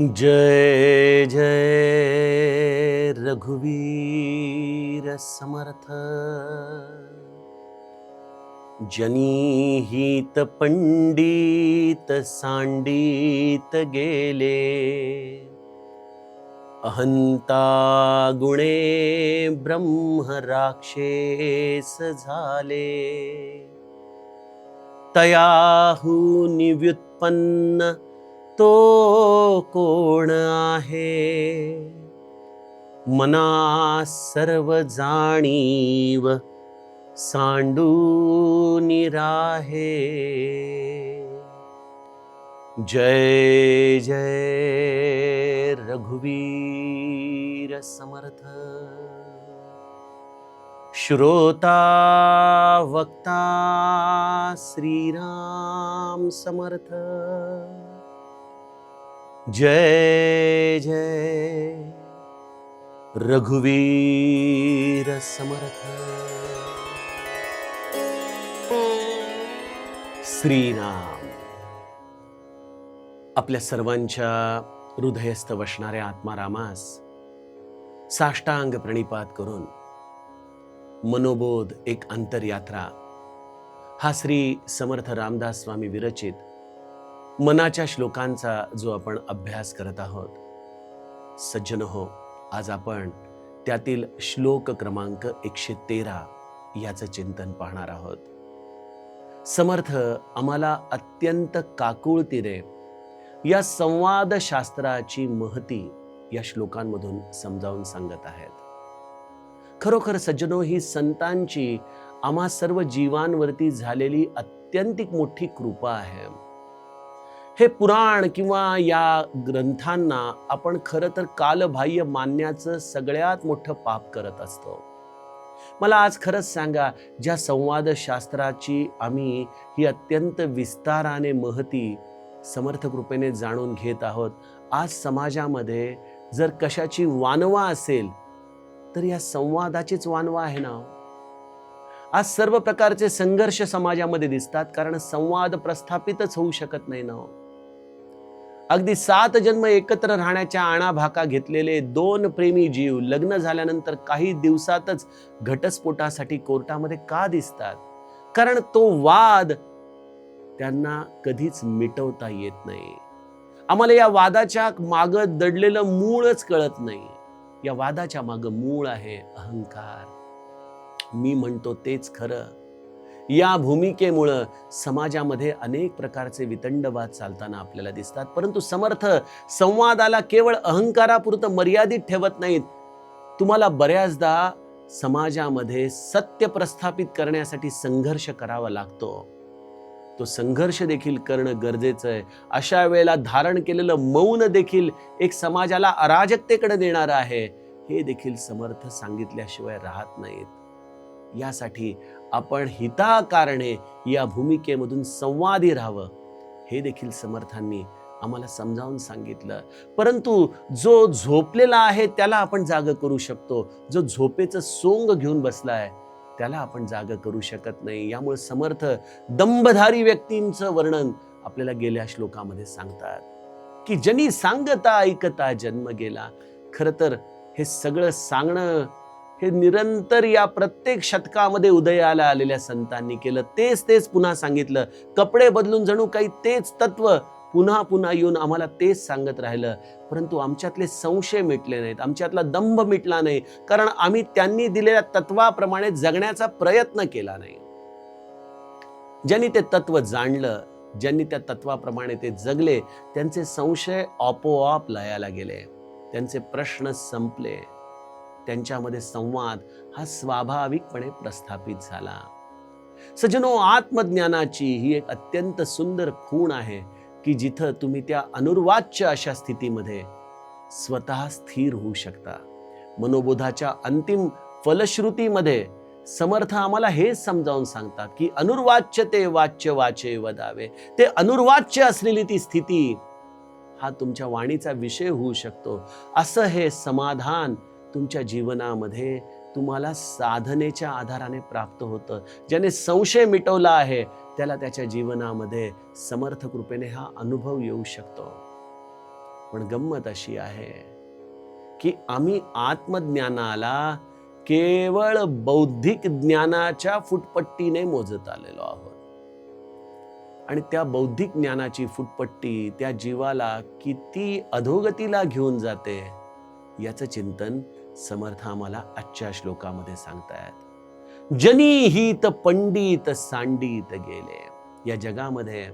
जय जय रघुवीर समर्थ। जनीहित पंडित सांडित गेले। अहंता गुणे ब्रह्म राक्षेस झाले। तयाहून व्युत्पन्न तो कोण आहे? मना सर्व जाणीव सांडून राहे. जय जय रघुवीर समर्थ. श्रोता वक्ता श्रीराम समर्थ. जय जय। रघुवीर समर्थ। श्रीराम। आपल्या सर्वांच्या हृदयस्थ वसणाऱ्या आत्मारामास साष्टांग प्रणिपात करून मनोबोध एक अंतरयात्रा हा श्री समर्थ रामदास स्वामी विरचित मनाच्या श्लोकांचा जो आपण अभ्यास करत आहोत सज्जन हो आज आपण त्यातील श्लोक क्रमांक एकशे तेरा याचं चिंतन पाहणार आहोत. समर्थ आम्हाला अत्यंत काकुळतीने या संवादशास्त्राची महती या श्लोकांमधून समजावून सांगत आहेत. खरोखर सज्जनो ही संतांची आम्हा सर्व जीवांवरती झालेली अत्यंतिक मोठी कृपा आहे. हे पुराण किंवा या ग्रंथांना आपण खरं तर कालबाह्य मानण्याचं सगळ्यात मोठं पाप करत असतो. मला आज खरंच सांगा ज्या संवादशास्त्राची आम्ही ही अत्यंत विस्ताराने महती समर्थ कृपेने जाणून घेत आहोत आज समाजामध्ये जर कशाची वानवा असेल तर या संवादाचीच वानवा आहे ना? आज सर्व प्रकारचे संघर्ष समाजामध्ये दिसतात कारण संवाद प्रस्थापितच होऊ शकत नाही ना? अगदी सात जन्म एकत्र राहण्याच्या आणाभाका घेतलेले दोन प्रेमी जीव लग्न झाल्यानंतर काही दिवसातच घटस्फोटासाठी कोर्टामध्ये का दिसतात? कारण तो वाद त्यांना कधीच मिटवता येत नाही. आम्हाला या वादाच्या माग दडलेलं मूळच कळत नाही. या वादाच्या माग मूळ आहे अहंकार. मी म्हणतो तेच खरं. या भूमिकेमुळं समाजामध्ये अनेक प्रकारचे वितंडवाद चालताना आपल्याला दिसतात. परंतु समर्थ संवादाला केवळ अहंकारापुरतं मर्यादित ठेवत नाहीत. तुम्हाला बऱ्याचदा समाजामध्ये सत्य प्रस्थापित करण्यासाठी संघर्ष करावा लागतो. तो संघर्ष देखील करणं गरजेचं आहे. अशा वेळेला धारण केलेलं मौन देखील एक समाजाला अराजकतेकडे देणारं आहे. हे देखील समर्थ सांगितल्याशिवाय राहत नाहीत. यासाठी आपण हिताकारणे या भूमिकेमधून संवादी राहावं. हे देखील समर्थांनी आम्हाला समजावून सांगितलं. परंतु जो झोपलेला आहे त्याला आपण जाग करू शकतो. जो झोपेचं सोंग घेऊन बसला आहे त्याला आपण जाग करू शकत नाही. यामुळे समर्थ दंभधारी व्यक्तींचं वर्णन आपल्याला गेल्या श्लोकामध्ये सांगतात. की जनी सांगता ऐकता जन्म गेला खरं तर हे सगळं सांगणं हे निरंतर या प्रत्येक शतकामध्ये उदयाला आलेल्या संतांनी केलं. तेच तेच पुन्हा सांगितलं. कपडे बदलून जणू काही तेच तत्व पुन्हा पुन्हा येऊन आम्हाला तेच सांगत राहिलं. परंतु आमच्यातले संशय मिटले नाहीत. आमच्यातला दंभ मिटला नाही. कारण आम्ही त्यांनी दिलेल्या तत्वाप्रमाणे जगण्याचा प्रयत्न केला नाही. ज्यांनी ते तत्व जाणलं ज्यांनी त्या तत्वाप्रमाणे ते जगले त्यांचे संशय आपोआप लयाला गेले. त्यांचे प्रश्न संपले. त्यांच्यामध्ये संवाद हा स्वाभाविकपणे प्रस्थापित झाला. सजनो आत्मज्ञानाची ही एक अत्यंत सुंदर खूण आहे की जिथं तुम्ही त्या अनुर्वाच्य अशा स्थितीमध्ये स्वतः स्थिर होऊ शकता. मनोबोधाच्या अंतिम फलश्रुतीमध्ये समर्थ आम्हाला हेच समजावून सांगतात की अनुर्वाच्य ते वाच्य वाचे वदावे. ते अनुर्वाच्य असलेली ती स्थिती हा तुमच्या वाणीचा विषय होऊ शकतो. असं हे समाधान तुमच्या जीवनामध्ये तुम्हाला साधनेच्या आधाराने प्राप्त होतं. ज्याने संशय मिटवला आहे त्याला त्याच्या जीवनामध्ये समर्थ कृपेने हा अनुभव येऊ शकतो. पण गंमत अशी आहे की आम्ही आत्मज्ञानाला केवळ बौद्धिक ज्ञानाच्या फुटपट्टीने मोजत आलेलो आहोत. आणि त्या बौद्धिक ज्ञानाची फुटपट्टी त्या जीवाला किती अधोगतीला घेऊन जाते याचं चिंतन समर्थ आम्हाला आजच्या श्लोकामध्ये सांगतायत. जनी हित पंडित सांडित गेले. या जगामध्ये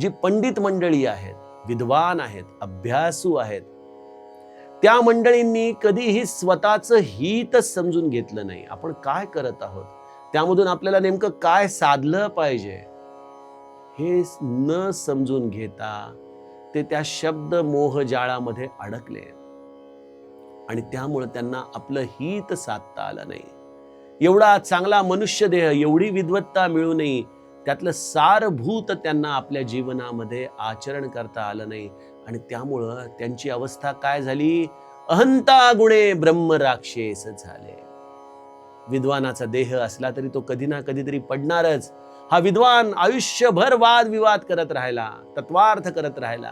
जी पंडित मंडळी आहेत विद्वान आहेत अभ्यासू आहेत त्या मंडळींनी कधीही स्वतःचं हित समजून घेतलं नाही. आपण काय करत आहोत? त्यामधून आपल्याला नेमकं काय साधलं पाहिजे? हे न समजून घेता ते त्या शब्द मोहजाळामध्ये अडकले. आणि त्यामुळं त्यांना आपलं हित साधता आलं नाही. एवढा चांगला मनुष्य देह एवढी विद्वत्ता मिळूनही त्यातलं सारभूत त्यांना आपल्या जीवनामध्ये आचरण करता आलं नाही. आणि त्यामुळं त्यांची अवस्था काय झाली? अहंता गुणे ब्रह्म राक्षेस झाले. विद्वानाचा देह असला तरी तो कधी ना कधीतरी पडणारच. हा विद्वान आयुष्यभर वादविवाद करत राहिला तत्वार्थ करत राहिला.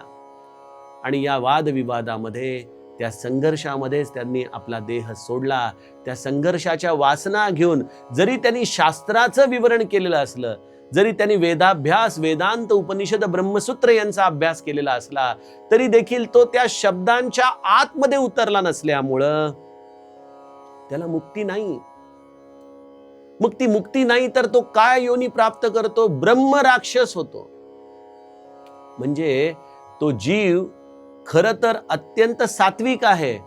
आणि या वादविवादामध्ये त्या संघर्षामध्येच त्यांनी आपला देह सोडला. त्या संघर्षाच्या वासना घेऊन जरी त्यांनी शास्त्राचं विवरण केलेलं असलं जरी त्यांनी वेदाभ्यास वेदांत उपनिषद ब्रह्मसूत्र यांचा अभ्यास केलेला असला तरी देखील तो त्या शब्दांच्या आतमध्ये उतरला नसल्यामुळं त्याला मुक्ती नाही. मग ती मुक्ती नाही तर तो काय योनी प्राप्त करतो? ब्रह्म राक्षस होतो. म्हणजे तो जीव खरं तर अत्यंत सात्विक आहे.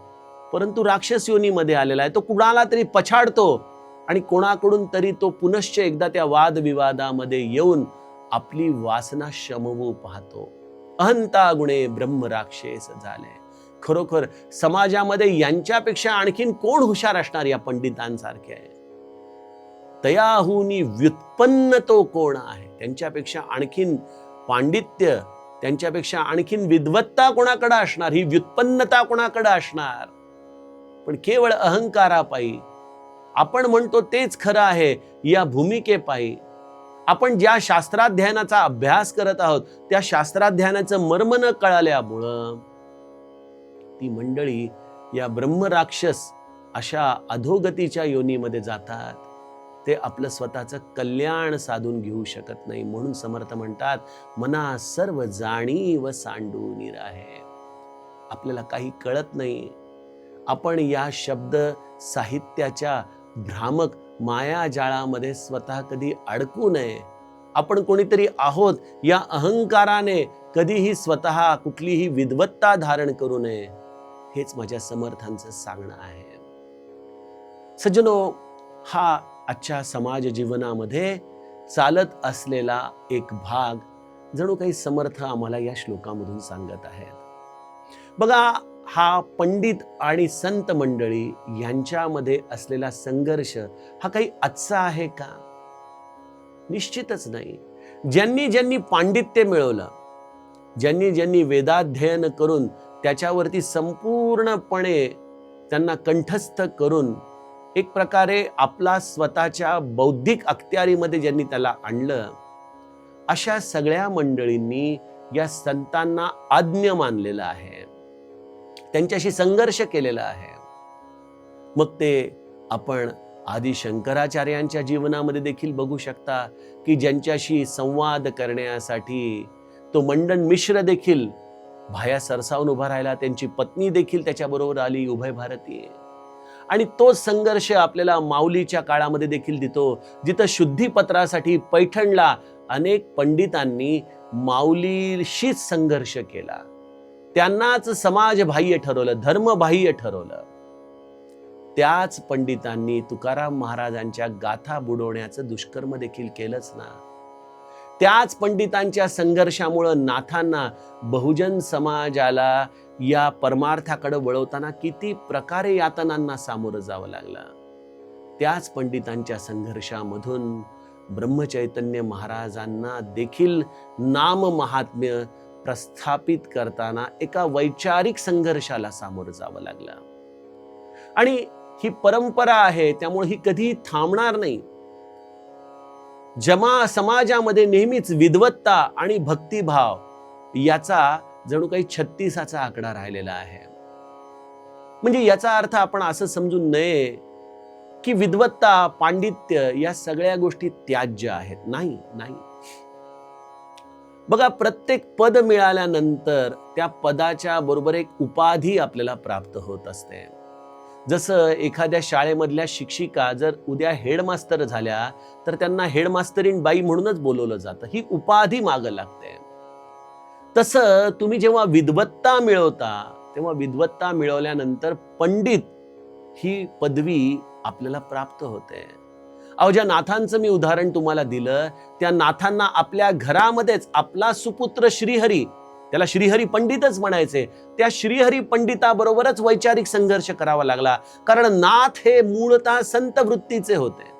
परंतु राक्षस योनीमध्ये आलेला आहे. तो कुणाला तरी पछाडतो आणि कोणाकडून तरी तो पुनश्च एकदा त्या वादविवादामध्ये येऊन आपली वासना शमवू पाहतो. अहंता गुणे ब्रह्म राक्षस झाले. खरोखर समाजामध्ये यांच्यापेक्षा आणखीन कोण हुशार असणार या पंडितांसारखे आहे? तयाहुनी व्युत्पन्न तो कोण आहे? त्यांच्यापेक्षा आणखीन पांडित्य त्यांच्यापेक्षा आणखीन विद्वत्ता कोणाकडे असणार? ही व्युत्पन्नता कोणाकडे असणार? पण केवळ अहंकारापायी. आपण म्हणतो तेच खरं आहे या भूमिकेपायी. आपण ज्या शास्त्राध्ययनाचा अभ्यास करत आहोत त्या शास्त्राध्ययनाचं मर्म न कळाल्यामुळं ती मंडळी या ब्रह्मराक्षस अशा अधोगतीच्या योनीमध्ये जातात. ते आपलं स्वतःचं कल्याण साधून घेऊ शकत नाही म्हणून समर्थ म्हणतात मना सर्व जाणीव सांडून आहे आपल्याला काही कळत नाही. आपण या शब्द साहित्याच्या भ्रामक मायाजाळामध्ये स्वतः कधी अडकू नये. आपण कोणीतरी आहोत या अहंकाराने कधीही स्वतः कुठलीही विद्वत्ता धारण करू नये हेच माझ्या समर्थांचं सांगणं आहे. सज्जनो हा आजच्या समाज जीवनामध्ये चालत असलेला एक भाग जणू काही समर्थ आम्हाला या श्लोकामधून सांगत आहेत. बघा हा पंडित आणि संत मंडळी यांच्यामध्ये असलेला संघर्ष हा काही आजचा आहे का? निश्चितच नाही. ज्यांनी ज्यांनी पांडित्य मिळवलं ज्यांनी ज्यांनी वेदाध्ययन करून त्याच्यावरती संपूर्णपणे त्यांना कंठस्थ करून एक प्रकारे आपला स्वतःच्या बौद्धिक अखत्यारीमध्ये ज्यांनी त्याला आणलं अशा सगळ्या मंडळींनी या संतांना आज्ञ मानलेलं आहे. त्यांच्याशी संघर्ष केलेला आहे. मग ते आपण आदी शंकराचार्यांच्या जीवनामध्ये देखील बघू शकता की ज्यांच्याशी संवाद करण्यासाठी तो मंडन मिश्र देखील भाया सरसावून उभा राहिला त्यांची पत्नी देखील त्याच्याबरोबर आली उभय भारतीय. आणि तो संघर्ष आपल्याला माऊलीच्या काळामध्ये देखील देतो. जिथं शुद्धीपत्रासाठी पैठणला अनेक पंडितांनी माऊलीशीच संघर्ष केला. त्यांनाच समाजबाह्य ठरवलं धर्मबाह्य ठरवलं. त्याच पंडितांनी तुकाराम महाराजांच्या गाथा बुडवण्याचं दुष्कर्म देखील केलंच ना. त्याच पंडितांच्या संघर्षामुळं नाथांना बहुजन समाजाला या परमार्थाकडे वळवताना किती प्रकारे यातनांना सामोरं जावं लागलं? त्याच पंडितांच्या संघर्षामधून ब्रह्मचैतन्य महाराजांना देखील नाम महात्म्य प्रस्थापित करताना एका वैचारिक संघर्षाला सामोरं जावं लागलं. आणि ही परंपरा आहे त्यामुळे ही कधी थांबणार नाही. जमा समाजामध्ये नेहमीच विद्वत्ता आणि भक्तिभाव याचा जणू काही छत्तीसाचा आकडा राहिलेला आहे. म्हणजे याचा अर्थ आपण असं समजून नये की विद्वत्ता पांडित्य या सगळ्या गोष्टी त्याज्य आहेत. नाही नाही. बघा प्रत्येक पद मिळाल्यानंतर त्या पदाच्या बरोबर एक उपाधी आपल्याला प्राप्त होत असते. जसं एखाद्या शाळेमधल्या शिक्षिका जर उद्या हेडमास्तर झाल्या तर त्यांना हेडमास्तरीन बाई म्हणूनच बोलवलं जातं. ही उपाधी मागं लागते. तसं तुम्ही जेव्हा विद्वत्ता मिळवता तेव्हा विद्वत्ता मिळवल्यानंतर पंडित ही पदवी आपल्याला प्राप्त होते. अहो ज्या नाथांचं मी उदाहरण तुम्हाला दिलं त्या नाथांना आपल्या घरामध्येच आपला सुपुत्र श्रीहरी त्याला श्रीहरी पंडितच म्हणायचे त्या श्रीहरी पंडिताबरोबरच वैचारिक संघर्ष करावा लागला. कारण नाथ हे मूळतः संत वृत्तीचे होते.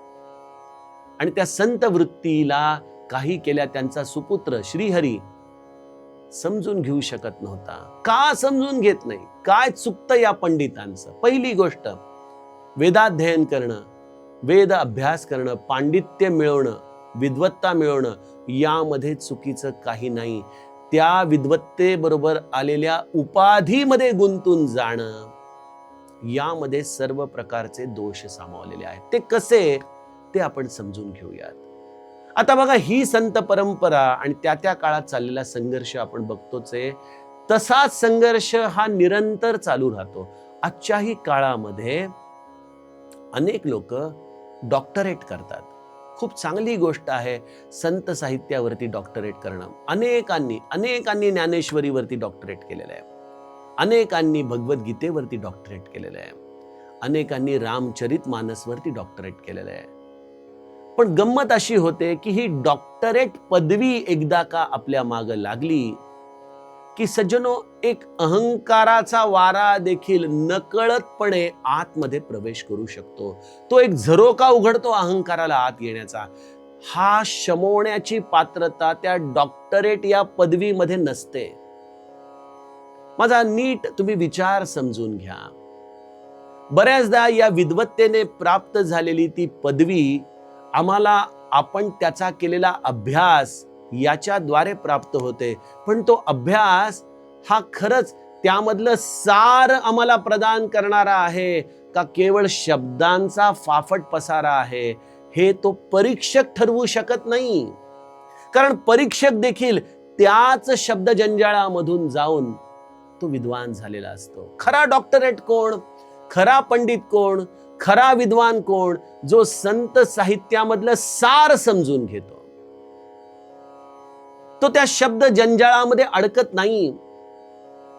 आणि त्या संत वृत्तीला काही केल्या त्यांचा सुपुत्र श्रीहरी समजून घेऊ शकत नव्हता. का समजून घेत नाही? काय चुकतं या पंडितांचं? पहिली गोष्ट वेदाध्ययन करणं वेद अभ्यास करणं पांडित्य मिळवणं विद्वत्ता मिळवणं यामध्ये चुकीचं काही नाही. त्या विद्वत्तेबरोबर आलेल्या उपाधीमध्ये गुंतून जाणं यामध्ये सर्व प्रकारचे दोष सामावलेले आहेत. ते कसे? ते आपण समजून घेऊयात. आता बघा ही संत परंपरा आणि त्या त्या काळात चाललेला संघर्ष आपण बघतोच आहे. तसाच संघर्ष हा निरंतर चालू राहतो. आजच्याही काळामध्ये अनेक लोक डॉक्टरेट करतात. खूप चांगली गोष्ट आहे संत साहित्यावरती डॉक्टरेट करणं. अनेकांनी अनेकांनी ज्ञानेश्वरीवरती डॉक्टरेट केलेलं आहे. अनेकांनी भगवद्गीतेवरती डॉक्टरेट केलेलं आहे. अनेकांनी रामचरित मानसवरती डॉक्टरेट केलेलं आहे. पण गंमत अशी होते की ही डॉक्टरेट पदवी एकदा का आपल्या माग लागली की सज्जनो एक अहंकाराचा वारा देखील नकळतपणे आतमध्ये प्रवेश करू शकतो. तो एक झरोका उघडतो अहंकाराला आत येण्याचा. हा शमवण्याची पात्रता त्या डॉक्टरेट या पदवीमध्ये नसते. माझा नीट तुम्ही विचार समजून घ्या. बऱ्याचदा या विद्वत्तेने प्राप्त झालेली ती पदवी आम्हाला आपण त्याचा केलेला अभ्यास याच्याद्वारे प्राप्त होते. पण तो अभ्यास हा खरंच त्यामधलं सार आम्हाला प्रदान करणारा आहे का केवळ शब्दांचा फाफट पसारा आहे? हे तो परीक्षक ठरवू शकत नाही. कारण परीक्षक देखील त्याच शब्द जंजाळामधून जाऊन तो विद्वान झालेला असतो. खरा डॉक्टरेट कोण? खरा पंडित कोण? खरा विद्वान कोण जो संत साहित्यामधलं सार समजून घेतो? तो त्या शब्द जंजाळामध्ये अडकत नाही.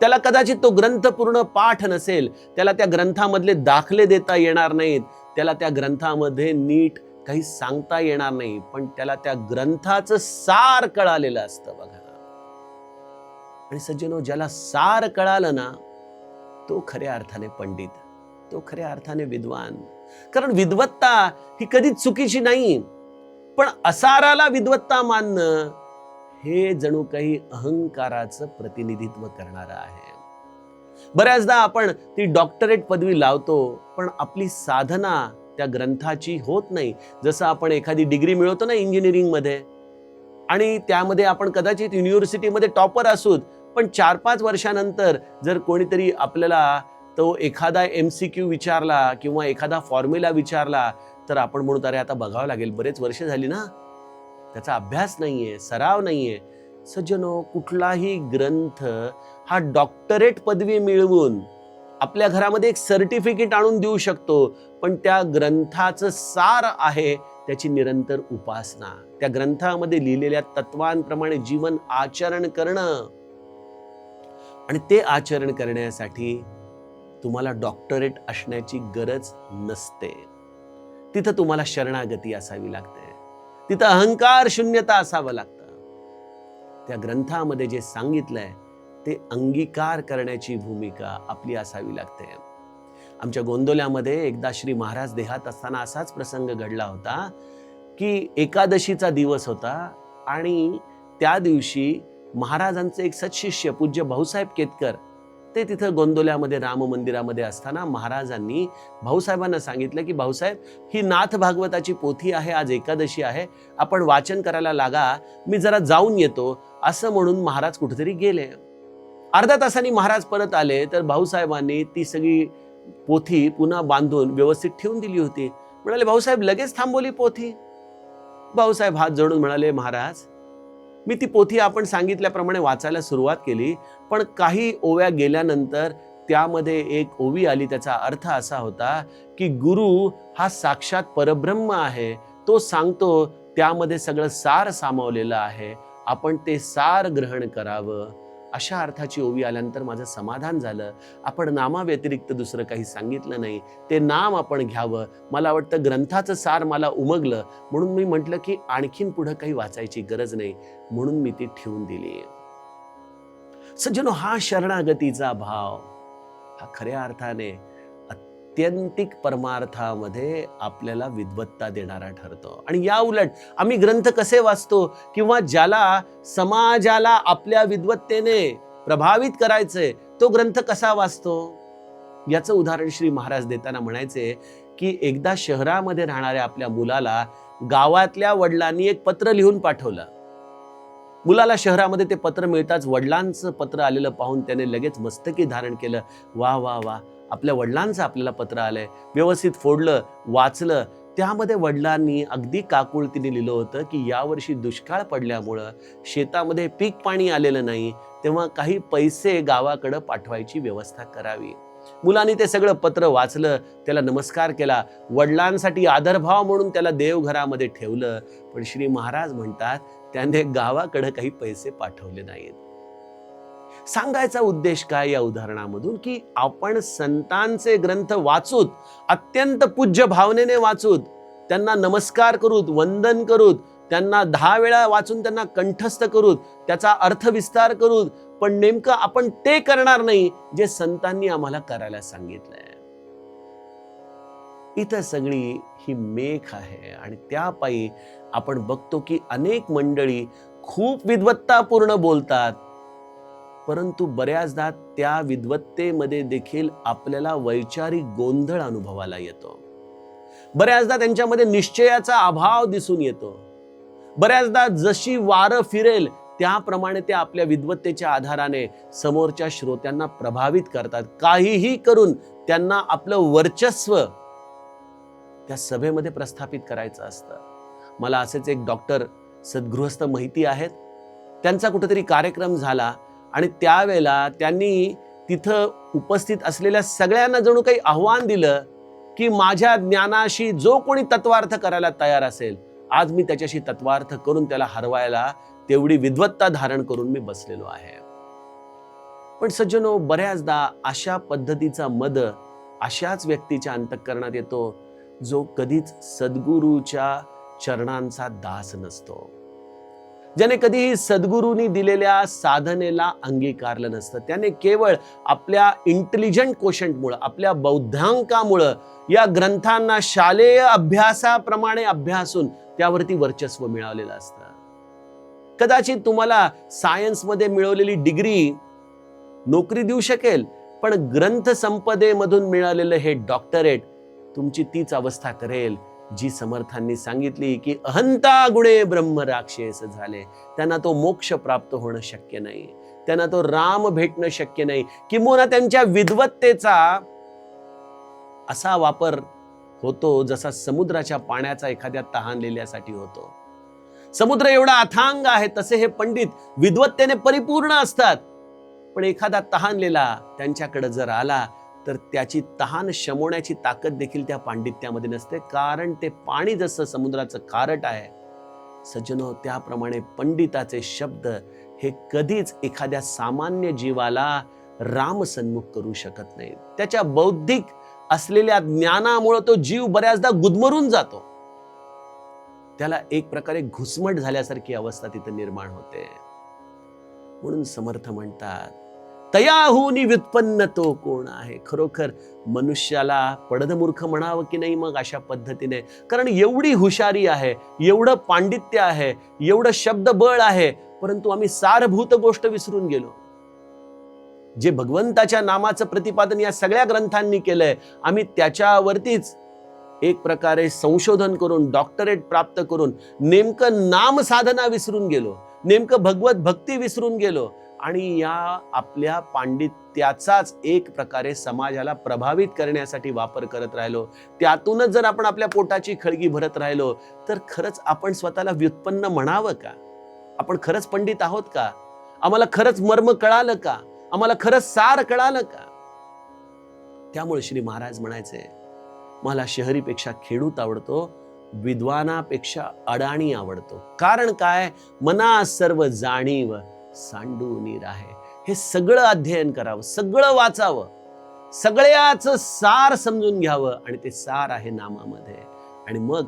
त्याला कदाचित तो ग्रंथ पूर्ण पाठ नसेल त्याला त्या ग्रंथामधले दाखले देता येणार नाहीत त्याला त्या ग्रंथामध्ये नीट काही सांगता येणार नाही पण त्याला त्या ग्रंथाचं सार कळालेलं असतं बघा. आणि सज्जनो ज्याला सार कळालं ना तो खऱ्या अर्थाने पंडित. तो खऱ्या अर्थाने विद्वान. कारण विद्वत्ता ही कधीच चुकीची नाही. पण असाराला विद्वत्ता मानणं हे जणू काही अहंकाराचं प्रतिनिधित्व करणारं आहे. बऱ्याचदा आपण ती डॉक्टरेट पदवी लावतो पण आपली साधना त्या ग्रंथाची होत नाही. जसं आपण एखादी डिग्री मिळवतो ना इंजिनिअरिंगमध्ये आणि त्यामध्ये आपण कदाचित युनिव्हर्सिटीमध्ये टॉपर असूत पण चार पाच वर्षानंतर जर कोणीतरी आपल्याला तो एखादा एम सी क्यू विचारला किंवा एखादा फॉर्म्युला विचारला तर आपण म्हणू अरे आता बघावं लागेल बरेच वर्ष झाली ना? त्याचा अभ्यास नाही आहे सराव नाही आहे सज्जनो कुठलाही ग्रंथ हा डॉक्टरेट पदवी मिळवून आपल्या घरामध्ये एक सर्टिफिकेट आणून देऊ शकतो पण त्या ग्रंथाचं सार आहे त्याची निरंतर उपासना. त्या ग्रंथामध्ये लिहिलेल्या तत्वांप्रमाणे जीवन आचरण करणं. आणि ते आचरण करण्यासाठी तुम्हाला डॉक्टरेट असण्याची गरज नसते. तिथं तुम्हाला शरणागती असावी लागते. तिथं अहंकार शून्यता असावं लागतं. त्या ग्रंथामध्ये जे सांगितलंय ते अंगीकार करण्याची भूमिका आपली असावी लागते. आमच्या गोंदोल्यामध्ये एकदा श्री महाराज देहात असताना असाच प्रसंग घडला होता की एकादशीचा दिवस होता आणि त्या दिवशी महाराजांचे एक सत्शिष्य पूज्य भाऊसाहेब केतकर ते तिथं गोंदोल्यामध्ये राम मंदिरामध्ये असताना महाराजांनी भाऊसाहेबांना सांगितलं की भाऊसाहेब ही नाथ भागवताची पोथी आहे आज एकादशी आहे. आपण वाचन करायला लागा. मी जरा जाऊन येतो. असं म्हणून महाराज कुठेतरी गेले. अर्ध्या तासांनी महाराज परत आले तर भाऊसाहेबांनी ती सगळी पोथी पुन्हा बांधून व्यवस्थित ठेवून दिली होती. म्हणाले भाऊसाहेब लगेच थांबवली पोथी. भाऊसाहेब हात जोडून म्हणाले महाराज मी ती पोथी आपण सांगितल्याप्रमाणे वाचायला सुरुवात केली पण काही ओव्या गेल्यानंतर त्यामध्ये एक ओवी आली त्याचा अर्थ असा होता की गुरु हा साक्षात परब्रह्म आहे तो सांगतो त्यामध्ये सगळं सार सामावलेलं आहे आपण ते सार ग्रहण करावं. अशा अर्थाची ओवी आल्यानंतर माझं समाधान झालं. आपण नामाव्यतिरिक्त दुसरं काही सांगितलं नाही. ते नाम आपण घ्यावं. मला वाटतं ग्रंथाचं सार मला उमगलं. म्हणून मी म्हटलं की आणखीन पुढं काही वाचायची गरज नाही. म्हणून मी ती ठेवून दिली. सज्जनो हा शरणागतीचा भाव. हा खऱ्या अर्थाने अत्यंतिक परमार्थामध्ये आपल्याला विद्वत्ता देणारा ठरतो. आणि या उलट आम्ही ग्रंथ कसे वाचतो किंवा ज्याला समाजाला आपल्या विद्वत्तेने प्रभावित करायचे तो ग्रंथ कसा वाचतो? याचं उदाहरण श्री महाराज देताना म्हणायचे की एकदा शहरामध्ये राहणाऱ्या आपल्या मुलाला गावातल्या वडिलांनी एक पत्र लिहून पाठवलं. मुलाला शहरामध्ये ते पत्र मिळताच वडिलांचं पत्र आलेलं पाहून त्याने लगेच मस्तकी धारण केलं. वा वा वा. आपल्या वडिलांचं आपल्याला पत्र आलंय. व्यवस्थित फोडलं वाचलं. त्यामध्ये वडिलांनी अगदी काकुळतीने लिहिलं होतं की यावर्षी दुष्काळ पडल्यामुळं शेतामध्ये पीक पाणी आलेलं नाही तेव्हा काही पैसे गावाकडं पाठवायची व्यवस्था करावी. मुलांनी ते सगळं पत्र वाचलं त्याला नमस्कार केला. वडिलांसाठी आदरभाव म्हणून त्याला देवघरामध्ये ठेवलं. पण श्री महाराज म्हणतात त्याने गावाकडं काही पैसे पाठवले नाहीत. सांगायचा उद्देश काय या उदाहरणामधून? की आपण संतांचे ग्रंथ वाचूत अत्यंत पूज्य भावनेने वाचूत त्यांना नमस्कार करूत वंदन करूत त्यांना दहा वेळा वाचून त्यांना कंठस्थ करूत त्याचा अर्थ विस्तार करूत पण नेमकं आपण ते करणार नाही जे संतांनी आम्हाला करायला सांगितलंय. इथं सगळी ही मेख आहे आणि त्यापायी आपण बघतो की अनेक मंडळी खूप विद्वत्तापूर्ण बोलतात परंतु बऱ्याचदा त्या विद्वत्तेमध्ये देखील आपल्याला वैचारिक गोंधळ अनुभवाला येतो. बऱ्याचदा त्यांच्यामध्ये निश्चयाचा अभाव दिसून येतो. बऱ्याचदा जशी वारं फिरेल त्याप्रमाणे ते आपल्या विद्वत्तेच्या आधाराने समोरच्या श्रोत्यांना प्रभावित करतात. काहीही करून त्यांना आपलं वर्चस्व त्या सभेमध्ये प्रस्थापित करायचं असतं. मला असेच एक डॉक्टर सद्गृहस्थ माहिती आहेत. त्यांचा कुठेतरी कार्यक्रम झाला. आणि त्यावेळेला त्यांनी तिथं उपस्थित असलेल्या सगळ्यांना जणू काही आव्हान दिलं की माझ्या ज्ञानाशी जो कोणी तत्वार्थ करायला तयार असेल आज मी त्याच्याशी तत्वार्थ करून त्याला हरवायला तेवढी विद्वत्ता धारण करून मी बसलेलो आहे. पण सज्जनो बऱ्याचदा अशा पद्धतीचा मद अशाच व्यक्तीच्या अंतःकरणात येतो जो कधीच सद्गुरूच्या चरणांचा दास नसतो. ज्याने कधीही सद्गुरूंनी दिलेल्या साधनेला अंगीकारलं नसतं. त्याने केवळ आपल्या इंटेलिजंट कोशंटमुळं आपल्या बौद्धांकामुळं या ग्रंथांना शालेय अभ्यासाप्रमाणे अभ्यासून त्यावरती वर्चस्व मिळवलेलं असतं. कदाचित तुम्हाला सायन्समध्ये मिळवलेली डिग्री नोकरी देऊ शकेल पण ग्रंथ संपदेमधून मिळालेलं हे डॉक्टरेट तुमची तीच अवस्था करेल. जी समर्थांनी सांगितली की अहंता गुणे ब्रह्म राक्षस झाले. त्यांना तो मोक्ष प्राप्त होणं शक्य नाही. त्यांना तो राम भेटणं शक्य नाही. किंवा त्यांच्या विद्वत्तेचा असा वापर होतो जसा समुद्राच्या पाण्याचा एखाद्या तहानलेल्यासाठी होतो. समुद्र एवढा अथांग आहे तसे हे पंडित विद्वत्तेने परिपूर्ण असतात. पण एखादा तहानलेला त्यांच्याकडे जर आला तर त्याची तहान शमवण्याची ताकद देखील त्या पांडित्यामध्ये नसते. कारण ते पाणी जसं समुद्राचं खारट आहे सज्जनो त्याप्रमाणे पंडिताचे शब्द हे कधीच एखाद्या सामान्य जीवाला राम सन्मुख करू शकत नाही त्याच्या बौद्धिक असलेल्या ज्ञानामुळे तो जीव बऱ्याचदा गुदमरून जातो. त्याला एक प्रकारे घुसमट झाल्यासारखी अवस्था तिथं निर्माण होते. म्हणून समर्थ म्हणतात तयाहुनी व्युत्पन्न तो कोण आहे? खरोखर मनुष्याला पडदमूर्ख म्हणावं की नाही मग अशा पद्धतीने? कारण एवढी हुशारी आहे एवढं पांडित्य आहे एवढं शब्दबळ आहे परंतु आम्ही सारभूत गोष्ट विसरून गेलो. जे भगवंताच्या नामाचं प्रतिपादन या सगळ्या ग्रंथांनी केलंय आम्ही त्याच्यावरतीच एक प्रकारे संशोधन करून डॉक्टरेट प्राप्त करून नेमकं नाम साधना विसरून गेलो. नेमकं भगवत भक्ती विसरून गेलो. आणि या आपल्या पांडित्याचाच एक प्रकारे समाजाला प्रभावित करण्यासाठी वापर करत राहिलो. त्यातूनच जर आपण आपल्या पोटाची खळगी भरत राहिलो तर खरंच आपण स्वतःला व्युत्पन्न म्हणावं का? आपण खरंच पंडित आहोत का? आम्हाला खरंच मर्म कळालं का? आम्हाला खरंच सार कळालं का? त्यामुळे श्री महाराज म्हणायचे मला शहरीपेक्षा खेडूत आवडतो विद्वानापेक्षा अडाणी आवडतो. कारण काय? मना सर्व जाणीव सांडून राहे. हे सगळं अध्ययन करावं सगळं वाचावं. सगळ्याच सार समजून घ्यावं आणि ते सार आहे नामामध्ये. आणि मग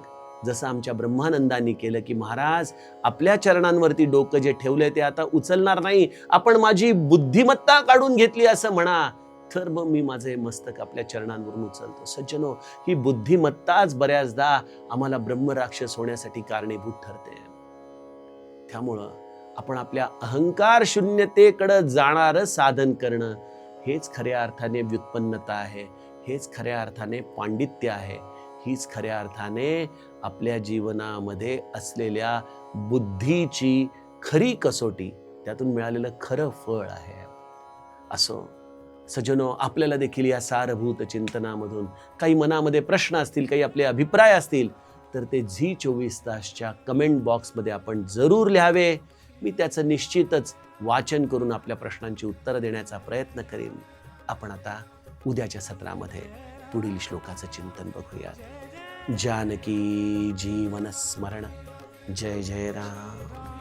जसं आमच्या ब्रह्मानंदांनी केलं की महाराज आपल्या चरणांवरती डोकं जे ठेवलंय ते आता उचलणार नाही. आपण माझी बुद्धिमत्ता काढून घेतली असं म्हणा. तर मग मी माझे मस्तक आपल्या चरणांवरून उचलतो. सज्जनो ही बुद्धिमत्ताच बऱ्याचदा आम्हाला ब्रह्मराक्षस होण्यासाठी कारणीभूत ठरते. त्यामुळं आपण आपल्या अहंकार शून्यतेकडे जाणारं साधन करणं हेच खऱ्या अर्थाने व्युत्पन्नता आहे हेच खऱ्या अर्थाने पांडित्य आहे हीच खऱ्या अर्थाने आपल्या जीवनामध्ये असलेल्या बुद्धीची खरी कसोटी त्यातून मिळालेलं खरं फळ आहे. असो सजनो आपल्याला देखील या सारभूत चिंतनामधून काही मनामध्ये प्रश्न असतील काही आपले अभिप्राय असतील तर ते झी चोवीस तासच्या कमेंट बॉक्समध्ये आपण जरूर लिहावे. मी त्याचं निश्चितच वाचन करून आपल्या प्रश्नांची उत्तरं देण्याचा प्रयत्न करेन. आपण आता उद्याच्या सत्रामध्ये पुढील श्लोकाचं चिंतन बघूयात. जानकी जीवन स्मरण. जय जय राम.